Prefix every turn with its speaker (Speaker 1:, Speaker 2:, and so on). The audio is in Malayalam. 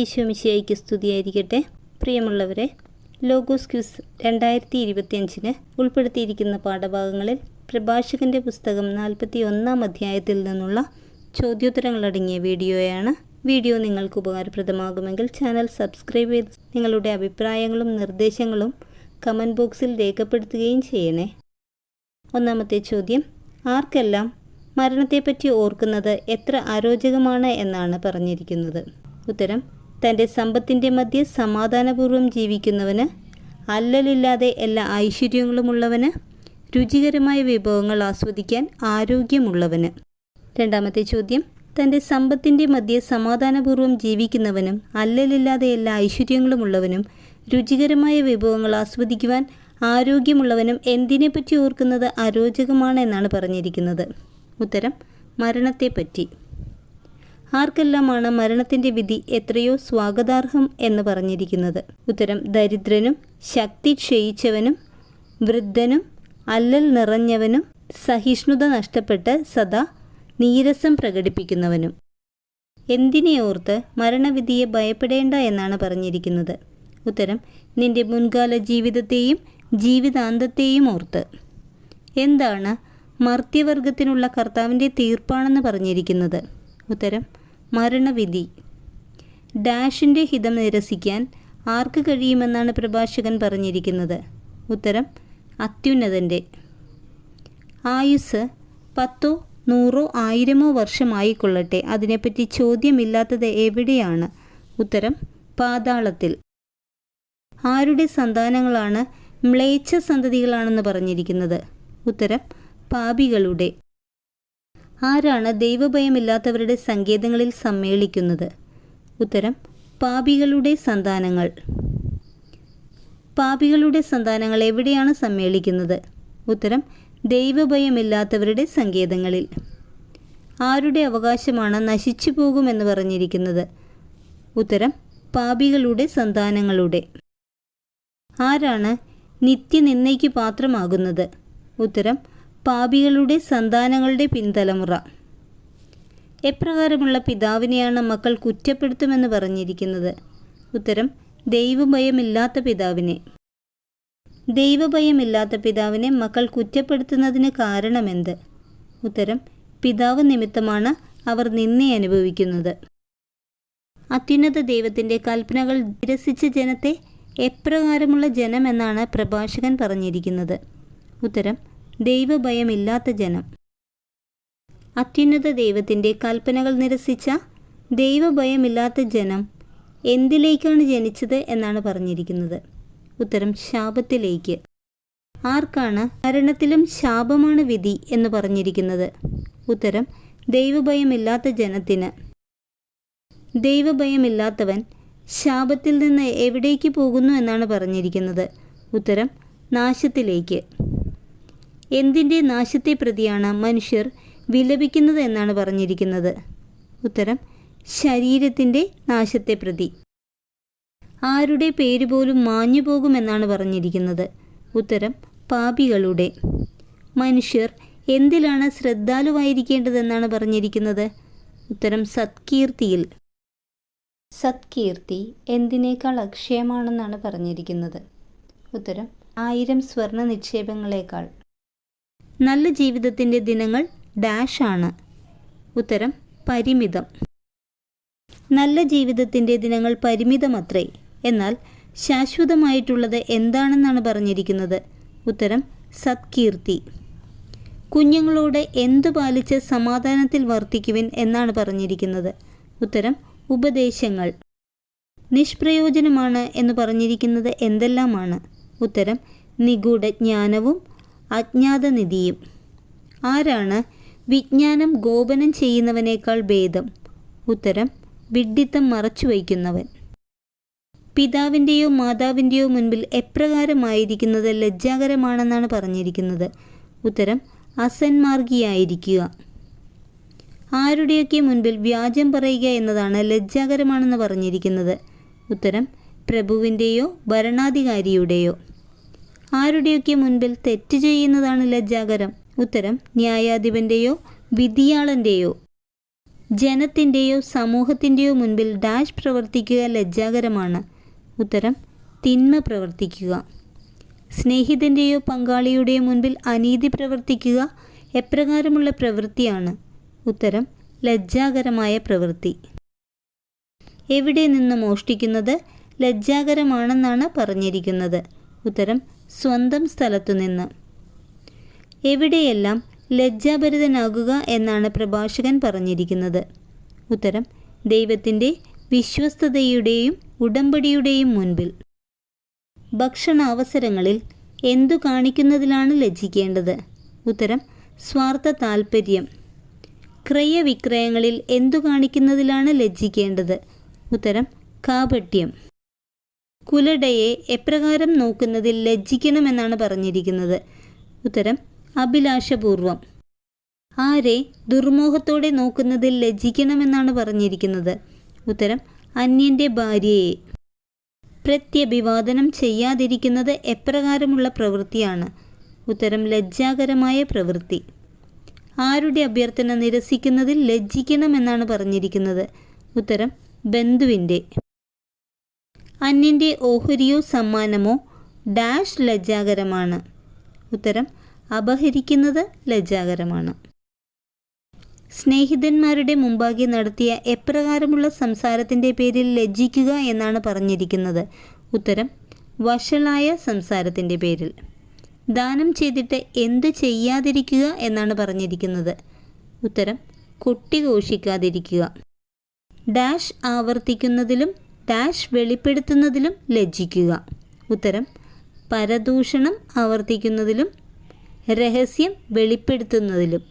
Speaker 1: ഈശോമിശിയായിക്ക് സ്തുതിയായിരിക്കട്ടെ. പ്രിയമുള്ളവരെ ലോഗോസ് ക്യൂസ് രണ്ടായിരത്തി ഇരുപത്തിയഞ്ചിന് ഉൾപ്പെടുത്തിയിരിക്കുന്ന പാഠഭാഗങ്ങളിൽ പ്രഭാഷകന്റെ പുസ്തകം നാൽപ്പത്തി ഒന്നാം അധ്യായത്തിൽ നിന്നുള്ള ചോദ്യോത്തരങ്ങളടങ്ങിയ വീഡിയോയാണ്. വീഡിയോ നിങ്ങൾക്ക് ഉപകാരപ്രദമാകുമെങ്കിൽ ചാനൽ സബ്സ്ക്രൈബ് ചെയ്ത് നിങ്ങളുടെ അഭിപ്രായങ്ങളും നിർദ്ദേശങ്ങളും കമന്റ് ബോക്സിൽ രേഖപ്പെടുത്തുകയും ചെയ്യണേ. ഒന്നാമത്തെ ചോദ്യം ആർക്കെല്ലാം മരണത്തെപ്പറ്റി ഓർക്കുന്നത് എത്ര അരോചകമാണ് എന്നാണ് പറഞ്ഞിരിക്കുന്നത്? ഉത്തരം തന്റെ സമ്പത്തിന്റെ മധ്യ സമാധാനപൂർവം ജീവിക്കുന്നവന് അല്ലലില്ലാതെ എല്ലാ ഐശ്വര്യങ്ങളുമുള്ളവന് രുചികരമായ വിഭവങ്ങൾ ആസ്വദിക്കാൻ ആരോഗ്യമുള്ളവന്. രണ്ടാമത്തെ ചോദ്യം തന്റെ സമ്പത്തിന്റെ മധ്യ സമാധാനപൂർവം ജീവിക്കുന്നവനും അല്ലലില്ലാതെ എല്ലാ ഐശ്വര്യങ്ങളുമുള്ളവനും രുചികരമായ വിഭവങ്ങൾ ആസ്വദിക്കുവാൻ ആരോഗ്യമുള്ളവനും എന്തിനെപ്പറ്റി ഓർക്കുന്നത് അരോചകമാണ് എന്നാണ് പറഞ്ഞിരിക്കുന്നത്. ഉത്തരം മരണത്തെപ്പറ്റി. ആർക്കെല്ലാമാണ് മരണത്തിന്റെ വിധി എത്രയോ സ്വാഗതാർഹം എന്ന് പറഞ്ഞിരിക്കുന്നത്? ഉത്തരം ദരിദ്രനും ശക്തി ക്ഷയിച്ചവനും വൃദ്ധനും അല്ലൽ നിറഞ്ഞവനും സഹിഷ്ണുത നഷ്ടപ്പെട്ട് സദാ നീരസം പ്രകടിപ്പിക്കുന്നവനും. എന്തിനെ ഓർത്ത് മരണവിധിയെ ഭയപ്പെടേണ്ട എന്നാണ് പറഞ്ഞിരിക്കുന്നത്? ഉത്തരം നിന്റെ മുൻകാല ജീവിതത്തെയും ജീവിതാന്തത്തെയും ഓർത്ത്. എന്താണ് മർത്യവർഗത്തിനുള്ള കർത്താവിന്റെ തീർപ്പാണെന്ന് പറഞ്ഞിരിക്കുന്നത്? ഉത്തരം മരണവിധി. ഡാഷിന്റെ ഹിതം നിരസിക്കാൻ ആർക്ക് കഴിയുമെന്നാണ് പ്രഭാഷകൻ പറഞ്ഞിരിക്കുന്നത്. ഉത്തരം അത്യുന്നതന്റെ ആയുസ് പത്തോ നൂറോ ആയിരമോ വർഷമായിക്കൊള്ളട്ടെ. അതിനെപ്പറ്റി ചോദ്യമില്ലാത്തത് എവിടെയാണ്? ഉത്തരം പാതാളത്തിൽ. ആരുടെ സന്താനങ്ങളാണ് മ്ലേച്ഛ സന്തതികളാണെന്ന് പറഞ്ഞിരിക്കുന്നത്? ഉത്തരം പാപികളുടെ. ആരാണ് ദൈവഭയമില്ലാത്തവരുടെ സങ്കേതങ്ങളിൽ സമ്മേളിക്കുന്നത്? ഉത്തരം പാപികളുടെ സന്താനങ്ങൾ. പാപികളുടെ സന്താനങ്ങൾ എവിടെയാണ് സമ്മേളിക്കുന്നത്? ഉത്തരം ദൈവഭയമില്ലാത്തവരുടെ സങ്കേതങ്ങളിൽ. ആരുടെ അവകാശമാണ് നശിച്ചു പോകുമെന്ന് പറഞ്ഞിരിക്കുന്നത്? ഉത്തരം പാപികളുടെ സന്താനങ്ങളുടെ. ആരാണ് നിത്യനിന്ദയ്ക്ക് പാത്രമാകുന്നത്? ഉത്തരം പാപികളുടെ സന്താനങ്ങളുടെ പിൻതലമുറ. എപ്രകാരമുള്ള പിതാവിനെയാണ് മക്കൾ കുറ്റപ്പെടുത്തുമെന്ന് പറഞ്ഞിരിക്കുന്നത്? ഉത്തരം ദൈവഭയമില്ലാത്ത പിതാവിനെ. ദൈവഭയമില്ലാത്ത പിതാവിനെ മക്കൾ കുറ്റപ്പെടുത്തുന്നതിന് കാരണമെന്ത്? ഉത്തരം പിതാവ് നിമിത്തമാണ് അവർ നിന്നെ അനുഭവിക്കുന്നത്. അത്യുന്നത ദൈവത്തിന്റെ കൽപ്പനകൾ നിരസിച്ച ജനത്തെ എപ്രകാരമുള്ള ജനമെന്നാണ് പ്രഭാഷകൻ പറഞ്ഞിരിക്കുന്നത്. ഉത്തരം ദൈവഭയമില്ലാത്ത ജനം. അത്യുന്നത ദൈവത്തിന്റെ കൽപ്പനകൾ നിരസിച്ച ദൈവഭയമില്ലാത്ത ജനം എന്തിലേക്കാണ് ജനിച്ചത് എന്നാണ് പറഞ്ഞിരിക്കുന്നത്. ഉത്തരം ശാപത്തിലേക്ക്. ആർക്കാണ് മരണത്തിലും ശാപമാണ് വിധി എന്ന് പറഞ്ഞിരിക്കുന്നത്? ഉത്തരം ദൈവഭയമില്ലാത്ത ജനത്തിന്. ദൈവഭയമില്ലാത്തവൻ ശാപത്തിൽ നിന്ന് എവിടേക്ക് പോകുന്നു എന്നാണ് പറഞ്ഞിരിക്കുന്നത്. ഉത്തരം നാശത്തിലേക്ക്. എന്തിന്റെ നാശത്തെ പ്രതിയാണ് മനുഷ്യർ വിലപിക്കുന്നത് എന്നാണ് പറഞ്ഞിരിക്കുന്നത്. ഉത്തരം ശരീരത്തിന്റെ നാശത്തെ പ്രതി. ആരുടെ പേര് പോലും മാഞ്ഞു പോകുമെന്നാണ് പറഞ്ഞിരിക്കുന്നത്. ഉത്തരം പാപികളുടെ. മനുഷ്യർ എന്തിലാണ് ശ്രദ്ധാലുവായിരിക്കേണ്ടതെന്നാണ് പറഞ്ഞിരിക്കുന്നത്? ഉത്തരം സത്കീർത്തിയിൽ. സത്കീർത്തി എന്തിനേക്കാൾ അക്ഷയമാണെന്നാണ് പറഞ്ഞിരിക്കുന്നത്. ഉത്തരം ആയിരം സ്വർണ നിക്ഷേപങ്ങളേക്കാൾ നല്ല ജീവിതത്തിന്റെ ദിനങ്ങൾ ഡാഷ് ആണ്. ഉത്തരം പരിമിതം. നല്ല ജീവിതത്തിന്റെ ദിനങ്ങൾ പരിമിതമത്രേ. എന്നാൽ ശാശ്വതമായിട്ടുള്ളത് എന്താണെന്നാണ് പറഞ്ഞിരിക്കുന്നത്? ഉത്തരം സത്കീർത്തി. കുഞ്ഞുങ്ങളോട് എന്തു പാലിച്ച് സമാധാനത്തിൽ വർത്തിക്കുവിൻ എന്നാണ് പറഞ്ഞിരിക്കുന്നത്? ഉത്തരം ഉപദേശങ്ങൾ. നിഷ്പ്രയോജനമാണ് എന്ന് പറഞ്ഞിരിക്കുന്നത് എന്തെല്ലാമാണ്? ഉത്തരം നിഗൂഢ ജ്ഞാനവും അജ്ഞാതനിധിയും. ആരാണ് വിജ്ഞാനം ഗോപനം ചെയ്യുന്നവനേക്കാൾ ഭേദം? ഉത്തരം വിഡ്ഢിത്തം മറച്ചു വയ്ക്കുന്നവൻ. പിതാവിന്റെയോ മാതാവിന്റെയോ മുൻപിൽ എപ്രകാരമായിരിക്കുന്നത് ലജ്ജാകരമാണെന്നാണ് പറഞ്ഞിരിക്കുന്നത്. ഉത്തരം അസന്മാർഗിയായിരിക്കുക. ആരുടെയൊക്കെ മുൻപിൽ വ്യാജം പറയുക എന്നതാണ് ലജ്ജാകരമാണെന്ന് പറഞ്ഞിരിക്കുന്നത്. ഉത്തരം പ്രഭുവിന്റെയോ ഭരണാധികാരിയുടെയോ. ആരുടെയൊക്കെ മുൻപിൽ തെറ്റ് ചെയ്യുന്നതാണ് ലജ്ജാകരം? ഉത്തരം ന്യായാധിപന്റെയോ വിധിയാളന്റെയോ. ജനത്തിന്റെയോ സമൂഹത്തിന്റെയോ മുൻപിൽ ഡാഷ് പ്രവർത്തിക്കുക ലജ്ജാകരമാണ്. ഉത്തരം തിന്മ പ്രവർത്തിക്കുക. സ്നേഹിതന്റെയോ പങ്കാളിയുടെയോ മുൻപിൽ അനീതി പ്രവർത്തിക്കുക എപ്രകാരമുള്ള പ്രവൃത്തിയാണ്. ഉത്തരം ലജ്ജാകരമായ പ്രവൃത്തി. എവിടെ നിന്ന് മോഷ്ടിക്കുന്നത് ലജ്ജാകരമാണെന്നാണ് പറഞ്ഞിരിക്കുന്നത്. ഉത്തരം സ്വന്തം സ്ഥലത്തുനിന്ന് എവിടെയെല്ലാം ലജ്ജാഭരിതനാകുക എന്നാണ് പ്രഭാഷകൻ പറഞ്ഞിരിക്കുന്നത്. ഉത്തരം ദൈവത്തിന്റെ വിശ്വസ്തതയുടെയും ഉടമ്പടിയുടെയും മുൻപിൽ. ഭക്ഷണാവസരങ്ങളിൽ എന്തു കാണിക്കുന്നതിലാണ് ലജ്ജിക്കേണ്ടത്? ഉത്തരം സ്വാർത്ഥ താൽപ്പര്യം ക്രയവിക്രയങ്ങളിൽ എന്തു കാണിക്കുന്നതിലാണ് ലജ്ജിക്കേണ്ടത്? ഉത്തരം കാപട്യം. കുലടയെ എപ്രകാരം നോക്കുന്നതിൽ ലജ്ജിക്കണമെന്നാണ് പറഞ്ഞിരിക്കുന്നത്. ഉത്തരം അഭിലാഷപൂർവം. ആരെ ദുർമോഹത്തോടെ നോക്കുന്നതിൽ ലജ്ജിക്കണമെന്നാണ് പറഞ്ഞിരിക്കുന്നത്. ഉത്തരം അന്യന്റെ ഭാര്യയെ. പ്രത്യഭിവാദനം ചെയ്യാതിരിക്കുന്നത് എപ്രകാരമുള്ള പ്രവൃത്തിയാണ്. ഉത്തരം ലജ്ജാകരമായ പ്രവൃത്തി. ആരുടെ അഭ്യർത്ഥന നിരസിക്കുന്നതിൽ ലജ്ജിക്കണമെന്നാണ് പറഞ്ഞിരിക്കുന്നത്. ഉത്തരം ബന്ധുവിന്റെ അന്യന്റെ ഓഹരിയോ സമ്മാനമോ ഡാഷ് ലജ്ജാകരമാണ്. ഉത്തരം അപഹരിക്കുന്നത് ലജ്ജാകരമാണ്. സ്നേഹിതന്മാരുടെ മുമ്പാകെ നടത്തിയ എപ്രകാരമുള്ള സംസാരത്തിന്റെ പേരിൽ ലജ്ജിക്കുക എന്നാണ് പറഞ്ഞിരിക്കുന്നത്. ഉത്തരം വഷളായ സംസാരത്തിന്റെ പേരിൽ. ദാനം ചെയ്തിട്ട് എന്ത് ചെയ്യാതിരിക്കുക എന്നാണ് പറഞ്ഞിരിക്കുന്നത്. ഉത്തരം കൊട്ടിഘോഷിക്കാതിരിക്കുക ഡാഷ് ആവർത്തിക്കുന്നതിലും ഡാഷ് വെളിപ്പെടുത്തുന്നതിലും ലജ്ജിക്കുക. ഉത്തരം പരദൂഷണം ആവർത്തിക്കുന്നതിലും രഹസ്യം വെളിപ്പെടുത്തുന്നതിലും.